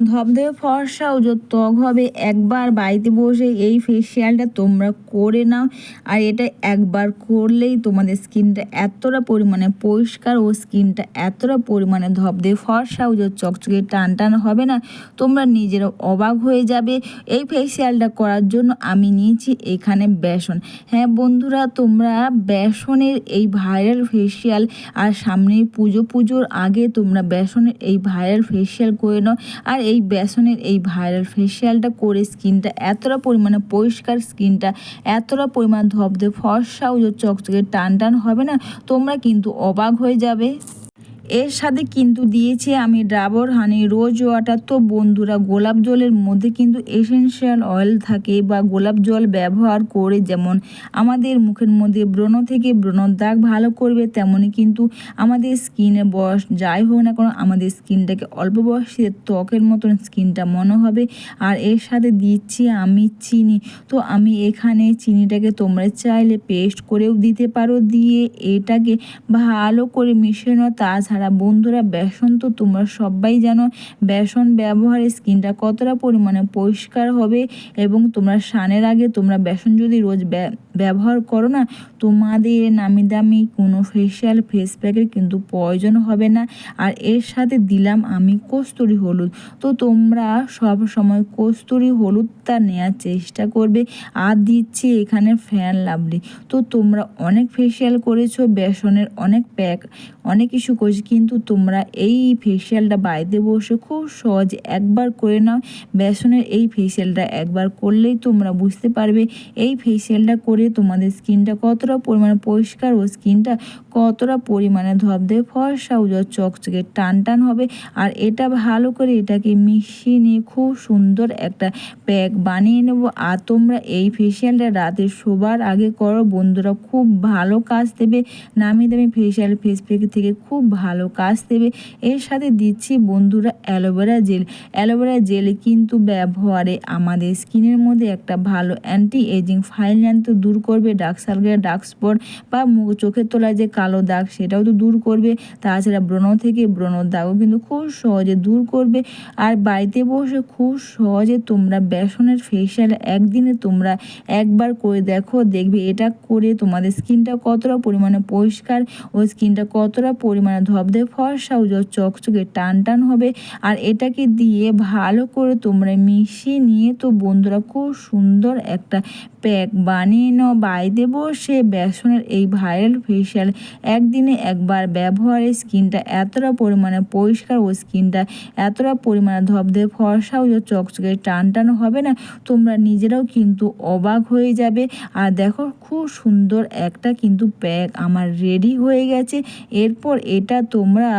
ধবধবে ফর্সা ও যে ত্বক হবে। একবার বাড়িতে বসে এই ফেসিয়ালটা তোমরা করে নাও। আর এটা একবার করলেই তোমাদের স্কিনটা এতটা পরিমাণে পরিষ্কার ও স্কিনটা এতটা পরিমাণে ধবধবে ফর্সা ও যে চকচকে টান টান হবে না। তোমরা নিজেরা অবাক হয়ে যাবে। এই ফেসিয়ালটা করার জন্য আমি নিয়েছি এখানে বেসন। হ্যাঁ বন্ধুরা, তোমরা বেসনের এই ভাইরাল ফেসিয়াল আর সামনে পুজো পুজোর আগে তোমরা বেসনের এই ভাইরাল ফেসিয়াল করে নাও। আর এই বেসনের এই ভাইরাল ফেসিয়ালটা করে স্কিনটা এতটা পরিমাণে পরিষ্কার স্কিনটা, এতটা পরিমাণ ধবধে ফর্সা ও চকচকে টান টান হবে না, তোমরা কিন্তু অবাক হয়ে যাবে। এর সাথে কিন্তু দিয়েছি আমি ডাবর হানি রোজ ওয়াটার তো বন্ধুরা, গোলাপ জলের মধ্যে কিন্তু এসেনশিয়াল অয়েল থাকে বা গোলাপ জল ব্যবহার করে যেমন আমাদের মুখের মধ্যে ব্রণ থেকে ব্রণর দাগ ভালো করবে তেমনই কিন্তু আমাদের স্কিনে বয়স যাই হোক না কারণ আমাদের স্কিনটাকে অল্প বয়সে ত্বকের মতন স্কিনটা মনে হবে। আর এর সাথে দিচ্ছি আমি চিনি। তো আমি এখানে চিনিটাকে তোমরা চাইলে পেস্ট করেও দিতে পারো। দিয়ে এটাকে ভালো করে মিশিয়ে নাও তাছাড়া বন্ধুরা বেসন তো তোমরা সবাই জানো, বেসন ব্যবহারে স্কিনটা কতটা পরিমাণে পরিষ্কার হবে এবং তোমরা স্নানের আগে তোমরা বেসন যদি রোজ ব্যবহার করো না, তোমাদের নামি দামি কোনো ফেসিয়াল ফেস প্যাকের কিন্তু প্রয়োজন হবে না। আর এর সাথে দিলাম আমি কস্তুরি হলুদ। তো তোমরা সব সময় কস্তুরি হলুদটা নেওয়ার চেষ্টা করবে। আর দিচ্ছি এখানে ফ্যান লাভলি তো তোমরা অনেক ফেসিয়াল করেছ, বেসনের অনেক প্যাক অনেক কিছু করেছি, কিন্তু তোমরা এই ফেসিয়ালটা বাড়িতে বসে খুব সহজে একবার করে নাও। বেসনের এই ফেসিয়ালটা একবার করলেই তোমরা বুঝতে পারবে এই ফেসিয়ালটা করে তোমাদের স্কিনটা কতটা পরিমাণে পরিষ্কার ও স্কিনটা কতটা পরিমাণে ধবধে ফর্সা ও চকচকে টান টান হবে। আর এটা ভালো করে এটাকে মিশিয়ে নিয়ে খুব সুন্দর একটা প্যাক বানিয়ে নেব। আর তোমরা এই ফেসিয়ালটা রাতে শোবার আগে করো, বন্ধুরা খুব ভালো কাজ দেবে। নামি দামি ফেসিয়াল ফেস প্যাক থেকে খুব ভালো কাজ দেবে। এর সাথে দিচ্ছি বন্ধুরা অ্যালোভেরা জেল। অ্যালোভেরা জেল কিন্তু ব্যবহারে আমাদের স্কিনের মধ্যে একটা ভালো অ্যান্টি এজিং ফাইল তো দূর করবে ডার্ক সার্কেল ডার্ক স্পট বা চোখের তলায় যে কালো দাগ সেটাও তো দূর করবে। তাছাড়া ব্রণ থেকে ব্রণর দাগও কিন্তু খুব সহজে দূর করবে। আর বাড়িতে বসে খুব সহজে তোমরা বেসনের ফেসিয়াল একদিনে তোমরা একবার করে দেখো, দেখবে এটা করে তোমাদের স্কিনটা কতটা পরিমাণে পরিষ্কার ও স্কিনটা কতটা পরিমাণে ধবধে ফর্সা ও চকচকে টান টান হবে, আর এটাকে দিয়ে ভালো করে তোমরা মিশিয়ে নিয়ে তো বন্ধুরা খুব সুন্দর একটা প্যাক বানিয়ে নাও। বাড়িতে বসে বেসনের এই ভাইরাল ফেসিয়াল একদিনে একবার ব্যবহারে স্কিনটা এতটা পরিমাণে পরিষ্কার ও স্কিনটা এতটা পরিমাণে ধবধে ফর্সা ও চকচকে টান টান হবে না। তোমরা নিজেরাও কিন্তু অবাক হয়ে যাবে। আর দেখো, খুব সুন্দর একটা কিন্তু প্যাক আমার রেডি হয়ে গেছে। এরপর এটা তোমরা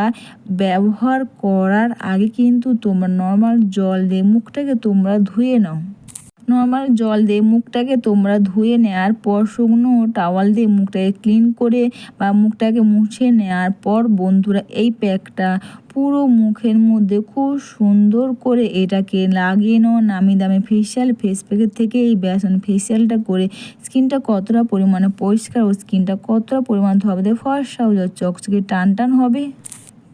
ব্যবহার করার আগে কিন্তু তোমরা নর্মাল জল দিয়ে মুখটাকে তোমরা ধুয়ে নাও। নর্মাল জল দিয়ে মুখটাকে তোমরা ধুয়ে নেওয়ার পর শুকনো টাওয়াল দিয়ে মুখটাকে ক্লিন করে বা মুখটাকে মুছে নেওয়ার পর বন্ধুরা, এই প্যাকটা পুরো মুখের মধ্যে খুব সুন্দর করে এটাকে লাগিয়ে নাও। নামি দামি ফেসিয়াল ফেস প্যাকের থেকে এই বেসন ফেসিয়ালটা করে স্কিনটা কতটা পরিমাণে পরিষ্কার ও স্কিনটা কতটা পরিমাণ হবে ফর্সা ও চকচকে টান টান হবে।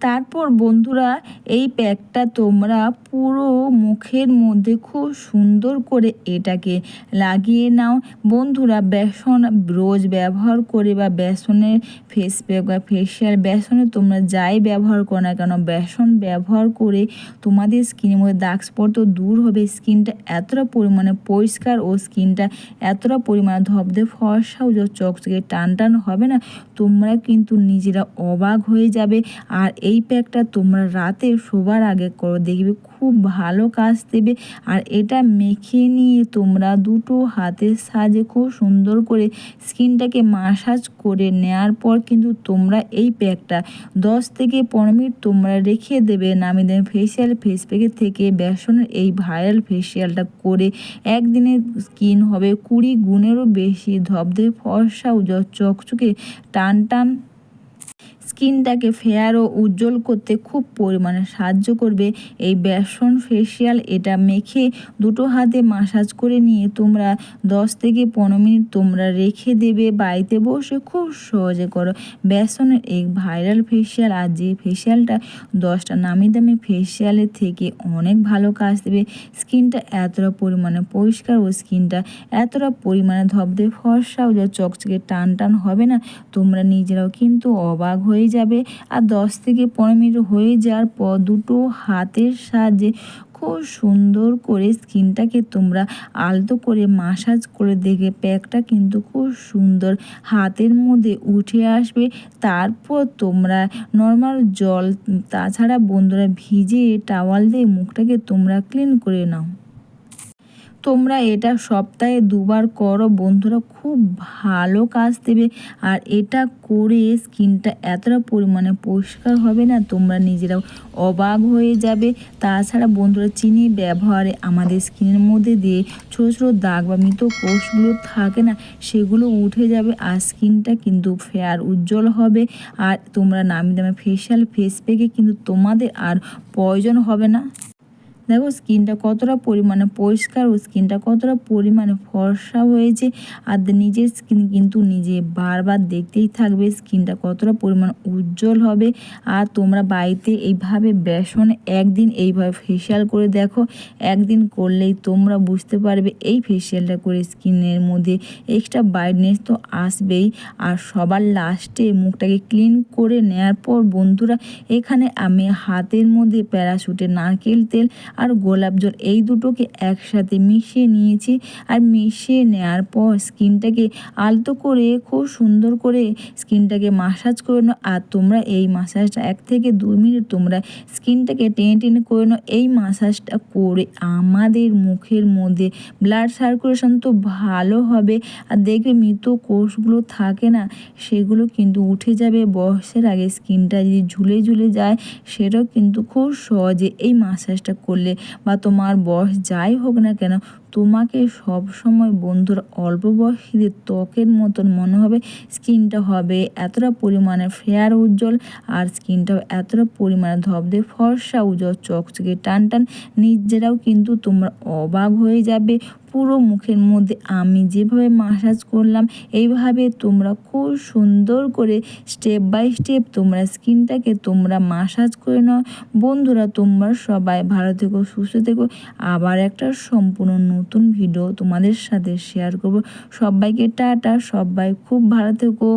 তারপর বন্ধুরা, এই প্যাকটা তোমরা পুরো মুখের মধ্যে খুব সুন্দর করে এটাকে লাগিয়ে নাও। বন্ধুরা, বেসন, রোজ ব্যবহার করে বা বেসনের ফেস প্যাক বা ফেসিয়াল বেসনে তোমরা যাই ব্যবহার করো না কেন, বেসন ব্যবহার করে তোমাদের স্কিনের মধ্যে দাগ স্পট তো দূর হবে, স্কিনটা এতটা পরিমাণে পরিষ্কার ও স্কিনটা এতটা পরিমাণে ধবধে ফর্সা ও চকচকে টান টান হবে না, তোমরা কিন্তু নিজেরা অবাক হয়ে যাবে। আর এই প্যাকটা তোমরা রাতে শোবার আগে করো, দেখবে খুব ভালো কাজ দেবে। আর এটা মেখে নিয়ে তোমরা দুটো হাতের সাহায্যে খুব সুন্দর করে স্কিনটাকে মাসাজ করে নেওয়ার পর কিন্তু তোমরা এই প্যাকটা দশ থেকে পনেরো মিনিট তোমরা রেখে দেবে নামি দেবে ফেসিয়াল ফেস প্যাকের থেকে বেসনের এই ভাইরাল ফেসিয়ালটা করে একদিনে স্কিন হবে কুড়ি গুণেরও বেশি। ধবধে ফর্সা ও চকচকে টান টান স্কিনটাকে ফেয়ার ও উজ্জ্বল করতে খুব পরিমাণে সাহায্য করবে। এই বেসন ফেসিয়াল এটা মেখে দুটো হাতে মাসাজ করে নিয়ে তোমরা দশ থেকে পনেরো মিনিট তোমরা রেখে দেবে। বাড়িতে বসে খুব সহজে করো। বেসনের এই ভাইরাল ফেসিয়াল আর যে ফেসিয়ালটা দশটা নামি দামি ফেসিয়ালের থেকে অনেক ভালো কাজ দেবে। স্কিনটা এতটা পরিমাণে পরিষ্কার ও স্কিনটা এতটা পরিমাণে ধবধে ফর্সা ও যা চকচকে টান টান হবে না, তোমরা নিজেরাও কিন্তু অবাক হয়ে যাবে। আর দশ থেকে পনেরো মিনিট হয়ে যাওয়ার পর দুটো হাতের সাহায্যে খুব সুন্দর করে স্কিনটাকে তোমরা আলতো করে মাসাজ করে দেখে প্যাকটা কিন্তু খুব সুন্দর হাতের মধ্যে উঠে আসবে। তারপর তোমরা নর্মাল জল, তাছাড়া বন্ধুরা ভিজে টাওয়াল দিয়ে মুখটাকে তোমরা ক্লিন করে নাও। তোমরা এটা সপ্তাহে দুবার করো। বন্ধুরা খুব ভালো কাজ দেবে। আর এটা করে স্কিনটা এতটা পরিমাণে পরিষ্কার হবে না, তোমরা নিজেরাও অবাক হয়ে যাবে। তাছাড়া বন্ধুরা চিনি ব্যবহারে আমাদের স্কিনের মধ্যে দিয়ে ছোটো ছোটো দাগ বা মৃত কোষগুলো থাকে না, সেগুলো উঠে যাবে আর স্কিনটা কিন্তু ফেয়ার উজ্জ্বল হবে। আর তোমরা নামি দামি ফেশিয়াল ফেস প্যাকে কিন্তু তোমাদের আর প্রয়োজন হবে না। দেখো স্কিনটা কতটা পরিমাণে পরিষ্কার ও স্কিনটা কতটা পরিমাণে ফর্সা হয়েছে আর নিজের স্কিন কিন্তু নিজে বারবার দেখতেই থাকবে, স্কিনটা কতটা পরিমাণ উজ্জ্বল হবে। আর তোমরা বাড়িতে এইভাবে বেসনে একদিন এইভাবে ফেসিয়াল করে দেখো, একদিন করলেই তোমরা বুঝতে পারবে এই ফেসিয়ালটা করে স্কিনের মধ্যে এক্সট্রা ব্রাইটনেস তো আসবেই। আর সবার লাস্টে মুখটাকে ক্লিন করে নেওয়ার পর বন্ধুরা, এখানে আমি হাতের মধ্যে প্যারাশুটের নারকেল তেল আর গোলাপ জল, এই দুটোকে একসাথে মিশিয়ে নিয়েছি। আর মিশিয়ে নেওয়ার পর স্কিনটাকে আলতো করে, খুব সুন্দর করে স্কিনটাকে মাসাজ করে নাও। আর তোমরা এই মাসাজটা এক থেকে দু মিনিট তোমরা স্কিনটাকে টেনে টেনে করে নাও। এই মাসাজটা করে আমাদের মুখের মধ্যে ব্লাড সার্কুলেশন তো ভালো হবে। আর দেখবে মৃত কোষগুলো থাকে না, সেগুলো কিন্তু উঠে যাবে। বয়সের আগে স্কিনটা যদি ঝুলে ঝুলে যায়, সেটাও কিন্তু খুব সহজে এই মাসাজটা করলে বা তোমার বয়স যাই হোক না কেন, তোমাকে সব সময় বন্ধুর অল্প বয়সীদের ত্বকের মতন মনে হবে, স্কিনটা হবে এতটা পরিমাণে ফেয়ার উজ্জ্বল আর স্কিনটাও এতটা পরিমাণে ধবধে ফর্সা উজ্জ্বল, চকচকে টান টান নিজেরাও কিন্তু তোমরা অবাক হয়ে যাবে পুরো মুখের মধ্যে আমি যেভাবে মাসাজ করলাম, এইভাবে তোমরা খুব সুন্দর করে স্টেপ বাই স্টেপ তোমরা স্কিনটাকে তোমরা মাসাজ করে নাও। বন্ধুরা, তোমরা সবাই ভালো থেকো, সুস্থ থেকো। আবার একটা সম্পূর্ণ নতুন ভিডিও তোমাদের সাথে শেয়ার করব। সবাইকে টাটা, সবাই খুব ভালো থেকো।